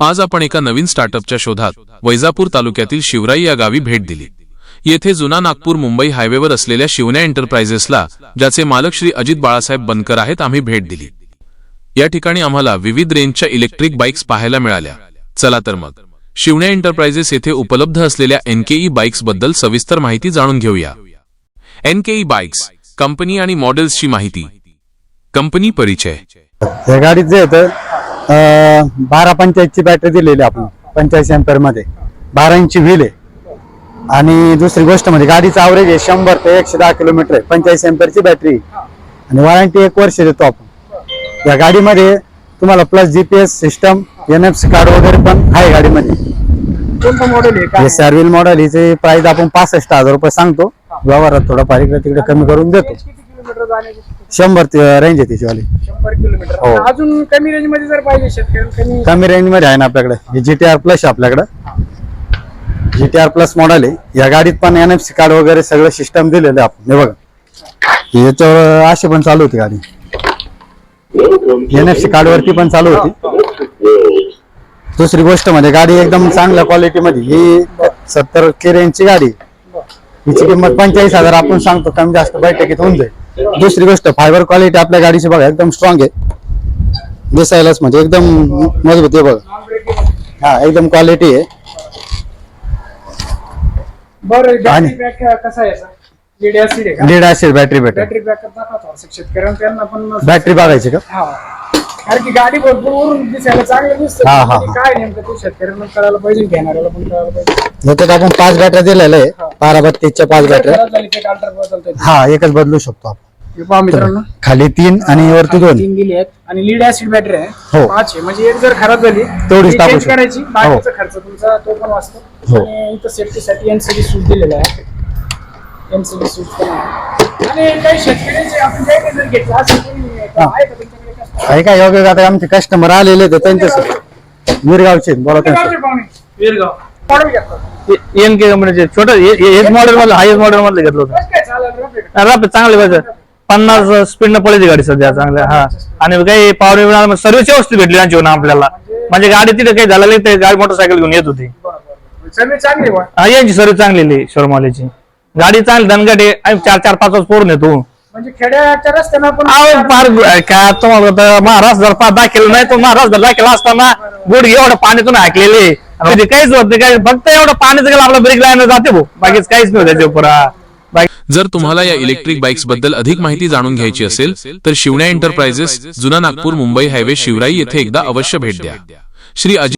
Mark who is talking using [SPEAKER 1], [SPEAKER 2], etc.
[SPEAKER 1] आज आपण एका नवीन स्टार्टअपच्या शोधात वैजापूर तालुक्यातील शिवराई या गावी भेट दिली. येथे जुना नागपूर मुंबई हायवेवर असलेल्या शिवण्या एंटरप्राइजेसला ज्याचे मालक श्री अजित बाळासाहेब बनकर आहेत आम्ही भेट दिली. या ठिकाणी आम्हाला विविध रेंजच्या इलेक्ट्रिक बाईक्स पाहायला मिळाल्या. चला तर मग. शिवण्या एंटरप्राइजेस येथे उपलब्ध असलेल्या एनकेई बाईक्सबद्दल सविस्तर माहिती जाणून घेऊया. एनकेई बाईक्स कंपनी आणि मॉडेल्सची माहिती. कंपनी परिचय.
[SPEAKER 2] या गाडीत जे येतं बारा पंचायतची बॅटरी दिलेली आपण पंचायत एम्पेअरमध्ये. बारा इंची व्हील आहे. आणि दुसरी गोष्ट म्हणजे गाडीचं ॲव्हरेज आहे शंभर ते एकशे दहा किलोमीटर आहे पंचायत एम्पेअरची बॅटरी आणि वॉरंटी एक वर्ष देतो आपण. या गाडीमध्ये तुम्हाला plus GPS system N F C card वगैरे पण आहे गाडीमध्ये.
[SPEAKER 3] कोणतं मॉडेल आहे?
[SPEAKER 2] हे सर्विल मॉडेल हिचे प्राइस आपण पासष्ट हजार रुपये सांगतो. व्यवहारात थोडा फार इकडे तिकडे कमी करून देतो.
[SPEAKER 3] किलोमीटर जाण्याची
[SPEAKER 2] शंभर रेंज आहे तिच्यावाली
[SPEAKER 3] शंभर किलोमीटर.
[SPEAKER 2] हो.
[SPEAKER 3] अजून कमी रेंजमध्ये जर पाहिजे शेतकऱ्यांना कमी
[SPEAKER 2] कमी रेंजमध्ये आहे ना आपल्याकडे. हे जी टी आर प्लस आहे आपल्याकडे. G T R plus model आहे. या गाडीत पण एन एफ सी कार्ड वगैरे सगळं सिस्टम दिलेलं आहे आपण. हे बघा. याच्यावर अशी पण चालू होती गाडी. एन एफ सी कार्ड वरती पण चालू होती. दुसरी गोष्ट म्हणजे गाडी एकदम चांगल्या क्वालिटी मध्ये. ही सत्तर के रेंजची गाडी आहे. हिची किंमत पंचेचाळीस हजार आपण सांगतो. कमी जास्त बैठकीत होऊन जाईल. दुसरी गोष्ट फायबर क्वालिटी आपल्या गाडीची बघा एकदम स्ट्रॉंग आहे. दिसायलाच म्हणजे एकदम मजबूत आहे बघा. हा एकदम क्वालिटी आहे.
[SPEAKER 3] बरं बॅटरी
[SPEAKER 2] आणि-
[SPEAKER 3] बॅक कसा आहे याचा? लीड ऍसिड आहे का?
[SPEAKER 2] लीड असेल बॅटरी बॅटरी
[SPEAKER 3] बॅटरी बॅकअप दाखवा थोडंसं शेतकऱ्यांना त्यांना पण
[SPEAKER 2] बॅटरी बघायची का?
[SPEAKER 3] हा. कारण की गाडी भरपूर वरून दिसायला चांगलं दिसतं.
[SPEAKER 2] हा, हा,
[SPEAKER 3] काय नेमकं ते शेतकऱ्यांना कळायला पाहिजे घेणाऱ्याला पण कळायला पाहिजे.
[SPEAKER 2] आपण पाच बॅटऱ्या दिलेल्या आहे बारा बत्तीसच्या पाच बॅटऱ्या
[SPEAKER 3] खराब झाली ते अल्टर बदलता येते.
[SPEAKER 2] हा एकच बदलू शकतो आपण.
[SPEAKER 3] हे पहा मित्रांनो.
[SPEAKER 2] खाली तीन आणि वरती दोन.
[SPEAKER 3] तीन दिली आहेत. आणि लीड ऍसिड बॅटरी आहे.
[SPEAKER 2] हो.
[SPEAKER 3] पाच आहे. म्हणजे एक जर खराब झाली
[SPEAKER 2] तेवढीच
[SPEAKER 3] ती
[SPEAKER 2] टाकू
[SPEAKER 3] change
[SPEAKER 2] शकतो.
[SPEAKER 3] करायची. बाकीचा खर्च तुमचा तो पण वाचतो.
[SPEAKER 2] हो.
[SPEAKER 3] आणि इथं सेफ्टीसाठी एनसीबी सूट दिलेला आहे. एनसीबी सूट पण आहे. आणि काही शेतकऱ्यांचे आपण काही काही जर घेतलं असं कोणी आहे. का तुमच्याकडे customer?
[SPEAKER 2] आहे का? योग्य आता आमचे कस्टमर आलेले आहेत त्यांच्यासाठी मिरगावचे आहेत, बोला.
[SPEAKER 3] गावचे पाहुणे. वीरगाव घेतात
[SPEAKER 4] एन के कंपनीचे छोटं हेच मॉडेल मधलं हायस्ट मॉडेल मधलं घेतलं होतं.
[SPEAKER 3] कसं काय चालेल रफ आहे का?
[SPEAKER 4] राप चांगले पाहिजे पन्नास स्पीड न पळायची गाडी सध्या चांगल्या. हा. आणि काही पॉवर सर्व्हिस व्यवस्थित भेटली त्यांची आपल्याला. म्हणजे गाडी तिथे काही झालं नाही ते गाडी मोटरसायकल घेऊन येत होती.
[SPEAKER 3] सर्विस चांगली आहे.
[SPEAKER 4] हा यांची सर्व्हिस चांगलेली शोरमालीची गाडी चांगली धनगट आहे आम्ही चार चार पाच वाजता पोरून येतो.
[SPEAKER 3] म्हणजे खेड्याच्या रस्त्यानं पण
[SPEAKER 4] अहो, फार काय तुम्हाला आता महाराज जर दाखल नाही तो महाराज जर दाखल असताना गुड एवढं पाण्यातून हाकलेले. म्हणजे काहीच होत नाही काही फक्त एवढं पाण्याचं गेलं आपला ब्रेक लाईन जाते भाऊ. बाकीच काहीच नाही त्याच्या बाकी
[SPEAKER 1] जर तुम्हाला या इलेक्ट्रिक बाईक्सबद्दल अधिक माहिती जाणून घ्यायची असेल तर शिवण्या एंटरप्राइजेस जुना नागपूर मुंबई हायवे शिवराई येथे एकदा अवश्य भेट द्या. श्री